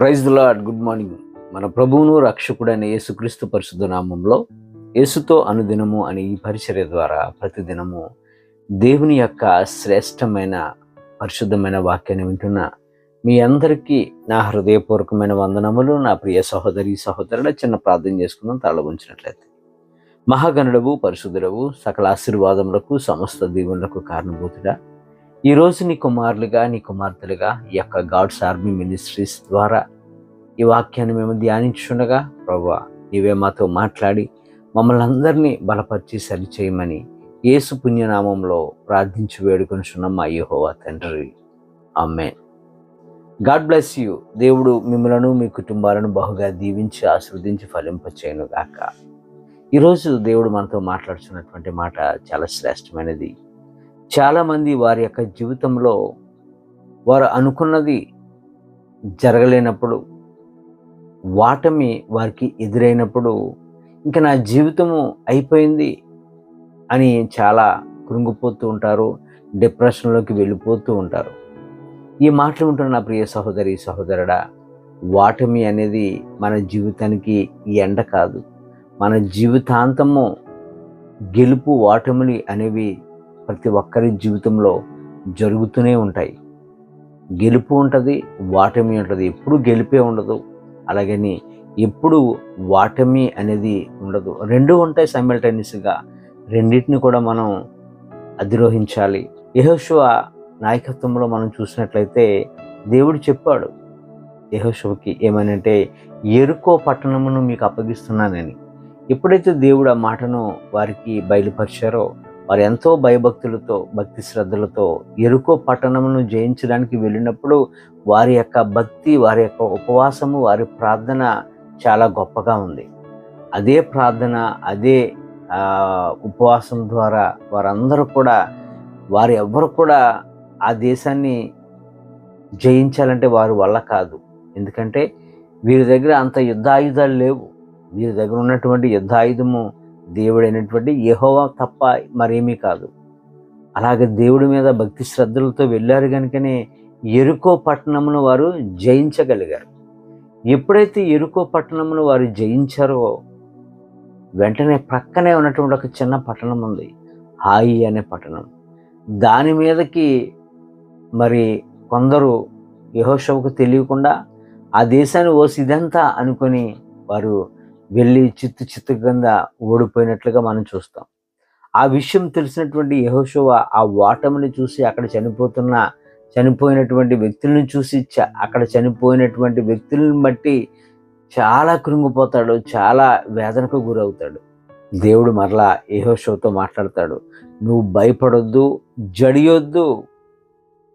Praise the Lord good morning మన ప్రభువును రక్షకుడైన యేసుక్రీస్తు పరిశుద్ధ నామంలో యేసుతో అనుదినము అనే ఈ పరిచర్య ద్వారా ప్రతిదినము దేవుని యొక్క శ్రేష్టమైన పరిశుద్ధమైన వాక్యాన్ని వింటున్న మీ అందరికీ నా హృదయపూర్వకమైన వందనములు. నా ప్రియ సహోదరి సహోదరుల చిన్న ప్రార్థన చేసుకుందాం. తల ఉంచినట్లయితే. మహాగణుడవు పరిశుద్ధుడవు సకల ఆశీర్వాదములకు సమస్త దీవులకు కారణభూతుడా. ఈ రోజు నీ కుమారులుగా నీ కుమార్తెలుగా ఈ యొక్క గాడ్స్ ఆర్మీ మినిస్ట్రీస్ ద్వారా ఈ వాక్యాన్ని మేము ధ్యానించుండగా ప్రభా నీవే మాతో మాట్లాడి మమ్మల్ని అందరినీ బలపరిచి సరిచేయమని యేసు పుణ్యనామంలో ప్రార్థించి వేడుకొనిచున్నాం మా యహోవా తండ్రి. అమ్మే గాడ్ బ్లెస్ యూ. దేవుడు మిమ్మలను మీ కుటుంబాలను బహుగా దీవించి ఆస్వాదించి ఫలింపచేయను గాక ఈరోజు దేవుడు మనతో మాట్లాడుతున్నటువంటి మాట చాలా శ్రేష్టమైనది. చాలామంది వారి యొక్క జీవితంలో వారు అనుకున్నది జరగలేనప్పుడు వాటమి వారికి ఎదురైనప్పుడు ఇంకా నా జీవితము అయిపోయింది అని చాలా కృంగిపోతూ ఉంటారు డిప్రెషన్లోకి వెళ్ళిపోతూ ఉంటారు. ఈ మాటలు ఉంటున్న నా ప్రియ సహోదరి సహోదరుడా వాటమి అనేది మన జీవితానికి ఎండ కాదు. మన జీవితాంతము గెలుపు వాటములు అనేవి ప్రతి ఒక్కరి జీవితంలో జరుగుతూనే ఉంటాయి. గెలుపు ఉంటుంది వాటమి ఉంటుంది. ఎప్పుడు గెలిపే ఉండదు. అలాగని ఎప్పుడు వాటమి అనేది ఉండదు. రెండు ఉంటాయి సైమల్టైనియస్గా. రెండింటిని కూడా మనం అధిరోహించాలి. యహోశివ నాయకత్వంలో మనం చూసినట్లయితే దేవుడు చెప్పాడు యహోశివకి ఏమనంటే ఎరుకో పట్టణమును మీకు అప్పగిస్తున్నానని. ఎప్పుడైతే దేవుడు ఆ మాటను వారికి బయలుపరిచారో వారు ఎంతో భయభక్తులతో భక్తి శ్రద్ధలతో ఎరుకో పట్టణమును జయించడానికి వెళ్ళినప్పుడు వారి యొక్క భక్తి వారి యొక్క ఉపవాసము వారి ప్రార్థన చాలా గొప్పగా ఉంది. అదే ప్రార్థన అదే ఉపవాసం ద్వారా వారందరూ కూడా వారు ఎవ్వరు కూడా ఆ దేశాన్ని జయించాలంటే వారి వల్ల కాదు. ఎందుకంటే వీరి దగ్గర అంత యుద్ధాయుధాలు లేవు. వీరి దగ్గర ఉన్నటువంటి యుద్ధాయుధము దేవుడైనటువంటి యహోవా తప్ప మరేమీ కాదు. అలాగే దేవుడి మీద భక్తి శ్రద్ధలతో వెళ్ళారు కనుకనే ఎరుకో పట్టణమును వారు జయించగలిగారు. ఎప్పుడైతే ఎరుకో పట్టణమును వారు జయించారో వెంటనే ప్రక్కనే ఉన్నటువంటి ఒక చిన్న పట్టణం ఉంది. హాయి అనే పట్టణం. దాని మీదకి మరి కొందరు యహోషవుకు తెలియకుండా ఆ దేశాన్ని ఓ సిదంతా అనుకొని వారు వెళ్ళి చిత్తు చిత్తు కింద ఓడిపోయినట్లుగా మనం చూస్తాం. ఆ విషయం తెలిసినటువంటి యహోషువ ఆ ఓటమిని చూసి అక్కడ చనిపోతున్న చనిపోయినటువంటి వ్యక్తులను చూసి చ- అక్కడ చనిపోయినటువంటి వ్యక్తులను బట్టి చాలా కృంగిపోతాడు చాలా వేదనకు గురవుతాడు. దేవుడు మరలా యెహోషువతో మాట్లాడతాడు నువ్వు భయపడొద్దు జడియొద్దు.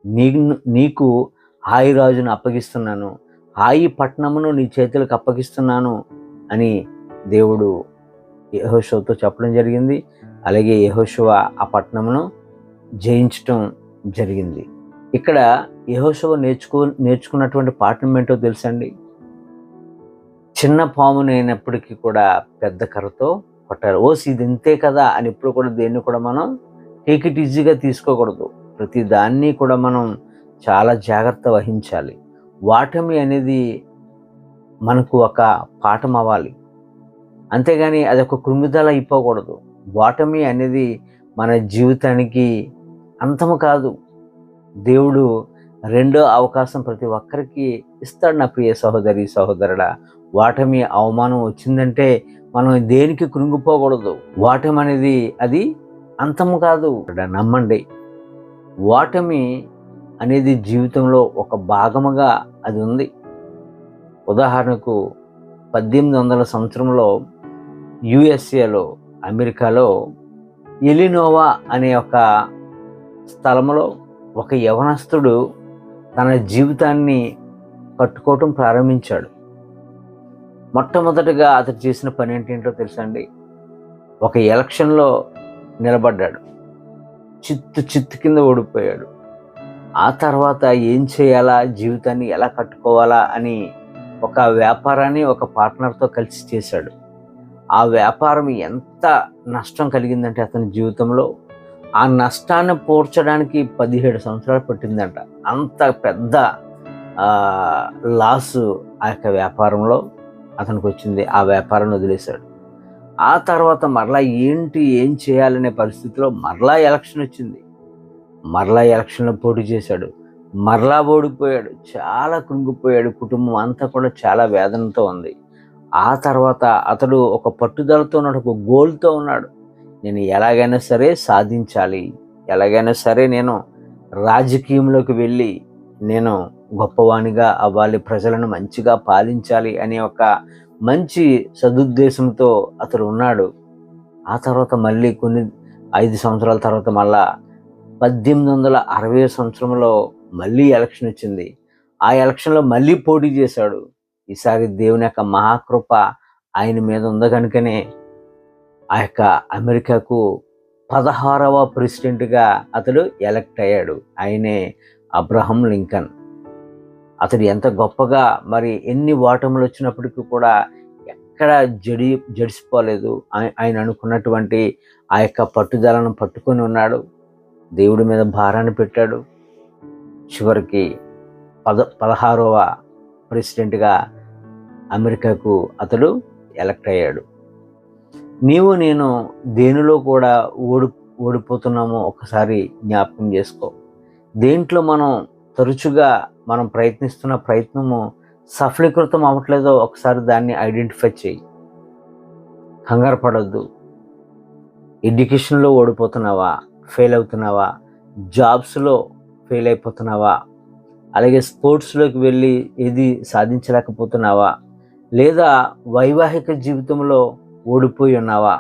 నీ నీకు హాయి రాజును అప్పగిస్తున్నాను. హాయి పట్టణమును నీ చేతులకు అప్పగిస్తున్నాను. అని దేవుడు యెహోషువతో చెప్పడం జరిగింది. అలాగే యెహోషువ ఆ పట్టణమును జయించటం జరిగింది. ఇక్కడ యెహోషువ నేర్చుకో నేర్చుకున్నటువంటి పాఠం ఏంటో తెలుసండి? చిన్న పామునైనప్పటికీ కూడా పెద్ద కర్రతో కొట్టారు ఓసి ఇది ఇంతే కదా అని ఎప్పుడు కూడా దేన్ని కూడా మనం టేక్ ఇట్ ఈజీగా తీసుకోకూడదు. ప్రతి దాన్ని కూడా మనం చాలా జాగ్రత్త వహించాలి. వాటమి అనేది మనకు ఒక పాఠం అవ్వాలి. అంతేగాని అది ఒక కృమిదల అయిపోకూడదు. వాటమి అనేది మన జీవితానికి అంతము కాదు. దేవుడు రెండో అవకాశం ప్రతి ఒక్కరికి ఇస్తాడు నా ప్రియ సహోదరి సహోదరుడా. వాటమి అవమానం వచ్చిందంటే మనం దేనికి కృంగిపోకూడదు. వాటమి అనేది అది అంతము కాదు. నమ్మండి. వాటమి అనేది జీవితంలో ఒక భాగముగా అది ఉంది. ఉదాహరణకు పద్దెనిమిది వందల సంవత్సరంలో యుఎస్ఏలో అమెరికాలో ఎలినోవా అనే ఒక స్థలంలో ఒక యవనస్తుడు తన జీవితాన్ని కట్టుకోవటం ప్రారంభించాడు. మొట్టమొదటగా అతడు చేసిన పని ఏంటంటో తెలుసండి ఒక ఎలక్షన్లో నిలబడ్డాడు. చిత్తు చిత్తు కింద ఓడిపోయాడు. ఆ తర్వాత ఏం చేయాలా? జీవితాన్ని ఎలా కట్టుకోవాలా? అని ఒక వ్యాపారాన్ని ఒక పార్ట్నర్తో కలిసి చేశాడు. ఆ వ్యాపారం ఎంత నష్టం కలిగిందంటే అతని జీవితంలో ఆ నష్టాన్ని పూడ్చడానికి పదిహేడు సంవత్సరాలు పట్టిందంట. అంత పెద్ద లాస్ ఆ యొక్క వ్యాపారంలో అతనికి వచ్చింది. ఆ వ్యాపారాన్ని వదిలేశాడు. ఆ తర్వాత మరలా ఏంటి ఏం చేయాలనే పరిస్థితిలో మరలా ఎలక్షన్ వచ్చింది. మరలా ఎలక్షన్లో పోటీ చేశాడు. మరలా ఓడిపోయాడు చాలా కృంగిపోయాడు కుటుంబం అంతా కూడా చాలా వేదనతో ఉంది. ఆ తర్వాత అతడు ఒక పట్టుదలతో ఉన్నాడు ఒక గోల్తో ఉన్నాడు. నేను ఎలాగైనా సరే సాధించాలి ఎలాగైనా సరే నేను రాజకీయంలోకి వెళ్ళి నేను గొప్పవానిగా అవ్వాలి ప్రజలను మంచిగా పాలించాలి అనే ఒక మంచి సదుద్దేశంతో అతడు ఉన్నాడు. ఆ తర్వాత మళ్ళీ కొన్ని ఐదు సంవత్సరాల తర్వాత మళ్ళా పద్దెనిమిది వందల అరవై సంవత్సరంలో మళ్ళీ ఎలక్షన్ వచ్చింది. ఆ ఎలక్షన్లో మళ్ళీ పోటీ చేశాడు. ఈసారి దేవుని యొక్క మహాకృప ఆయన మీద ఉంది కనుకనే ఆ యొక్క అమెరికాకు పదహారవ ప్రెసిడెంట్గా అతడు ఎలక్ట్ అయ్యాడు. ఆయనే అబ్రహం లింకన్. అతడు ఎంత గొప్పగా మరి ఎన్ని ఓటములు వచ్చినప్పటికీ కూడా ఎక్కడ జడి జడిసిపోలేదు. ఆయన అనుకున్నటువంటి ఆ యొక్క పట్టుదలను పట్టుకొని ఉన్నాడు. దేవుడి మీద భారాన్ని పెట్టాడు. చివరికి పద పదహారవ ప్రెసిడెంట్గా అమెరికాకు అతడు ఎలక్ట్ అయ్యాడు. నీవు నేను దేనిలో కూడా ఓడి ఓడిపోతున్నామో ఒకసారి జ్ఞాపకం చేసుకో. దేంట్లో మనం తరచుగా మనం ప్రయత్నిస్తున్న ప్రయత్నము సఫలీకృతం అవ్వట్లేదో ఒకసారి దాన్ని ఐడెంటిఫై చేయి. కంగారు పడద్దు. ఎడ్యుకేషన్లో ఓడిపోతున్నావా ఫెయిల్ అవుతున్నావా జాబ్స్లో ఫెయిల్ అయిపోతున్నావా? అలాగే స్పోర్ట్స్లోకి వెళ్ళి ఏది సాధించలేకపోతున్నావా? లేదా వైవాహిక జీవితంలో ఓడిపోయి ఉన్నావా?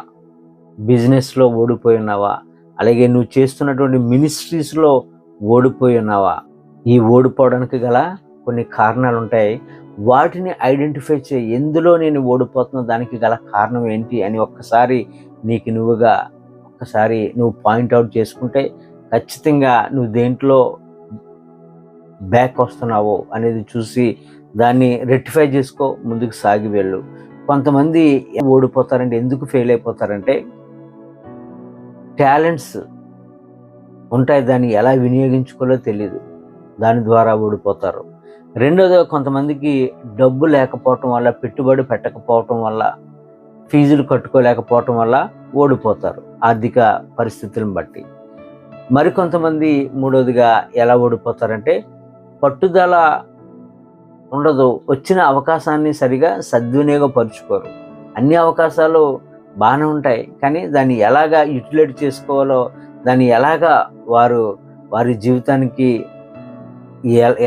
బిజినెస్లో ఓడిపోయి ఉన్నావా? అలాగే నువ్వు చేస్తున్నటువంటి మినిస్ట్రీస్లో ఓడిపోయి ఉన్నావా? ఈ ఓడిపోవడానికి గల కొన్ని కారణాలు ఉంటాయి వాటిని ఐడెంటిఫై చేయి. ఎందులో నేను ఓడిపోతున్న దానికి గల కారణం ఏంటి అని ఒక్కసారి నీకు నువ్వుగా ఒక్కసారి నువ్వు పాయింట్అవుట్ చేసుకుంటే ఖచ్చితంగా నువ్వు దేంట్లో బ్యాక్ వస్తున్నావో అనేది చూసి దాన్ని రెక్టిఫై చేసుకో ముందుకు సాగి వెళ్ళు. కొంతమంది ఓడిపోతారంటే ఎందుకు ఫెయిల్ అయిపోతారంటే టాలెంట్స్ ఉంటాయి దాన్ని ఎలా వినియోగించుకోలో తెలియదు దాని ద్వారా ఓడిపోతారు. రెండోది కొంతమందికి డబ్బు లేకపోవటం వల్ల పెట్టుబడి పెట్టకపోవటం వల్ల ఫీజులు కట్టుకోలేకపోవటం వల్ల ఓడిపోతారు ఆర్థిక పరిస్థితులను బట్టి. మరికొంతమంది మూడోదిగా ఎలా ఓడిపోతారంటే పట్టుదల ఉండదు వచ్చిన అవకాశాన్ని సరిగా సద్వినియోగపరుచుకోరు. అన్ని అవకాశాలు బాగానే ఉంటాయి కానీ దాన్ని ఎలాగా యూటిలైట్ చేసుకోవాలో దాన్ని ఎలాగా వారు వారి జీవితానికి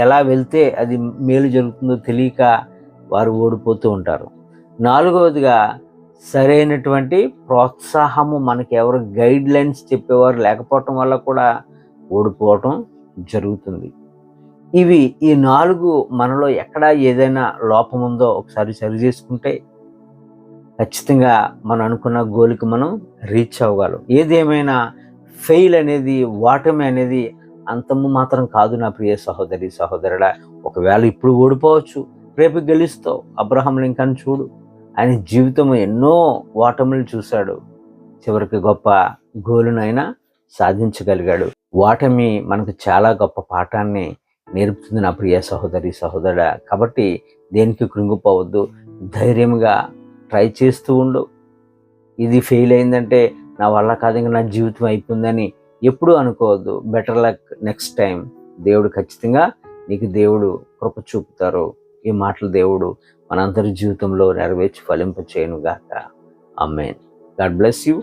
ఎలా వెళ్తే అది మేలు జరుగుతుందో తెలియక వారు ఓడిపోతూ ఉంటారు. నాలుగవదిగా సరైనటువంటి ప్రోత్సాహము మనకి ఎవరు గైడ్ లైన్స్ చెప్పేవారు లేకపోవటం వల్ల కూడా ఓడిపోవటం జరుగుతుంది. ఇవి ఈ నాలుగు మనలో ఎక్కడ ఏదైనా లోపం ఉందో ఒకసారి సరి చేసుకుంటే ఖచ్చితంగా మనం అనుకున్న గోల్కి మనం రీచ్ అవ్వగలం. ఏదేమైనా ఫెయిల్ అనేది ఓటమి అనేది అంతము మాత్రం కాదు నా ప్రియ సహోదరి సహోదరుడా. ఒకవేళ ఇప్పుడు ఓడిపోవచ్చు రేపు గెలుస్తావు అబ్రహం లింకన్ చూడు. ఆయన జీవితం ఎన్నో ఓటములు చూశాడు. చివరికి గొప్ప గోలునైనా సాధించగలిగాడు. ఓటమి మనకు చాలా గొప్ప పాఠాన్ని నేర్పుతుంది నా ప్రియ సహోదరి సహోదరుడా? కాబట్టి దేనికి కృంగిపోవద్దు. ధైర్యంగా ట్రై చేస్తూ ఉండు. ఇది ఫెయిల్ అయిందంటే నా వల్ల కాదు ఇంకా నా జీవితం అయిపోయిందని ఎప్పుడూ అనుకోవద్దు. Better luck next time. దేవుడు ఖచ్చితంగా నీకు దేవుడు కృప చూపుతారు. ఈ మాటలు దేవుడు మనందరి జీవితంలో నెరవేర్చి ఫలింప చేయను గాక అమ్మేన్ గాడ్ బ్లెస్ యూ.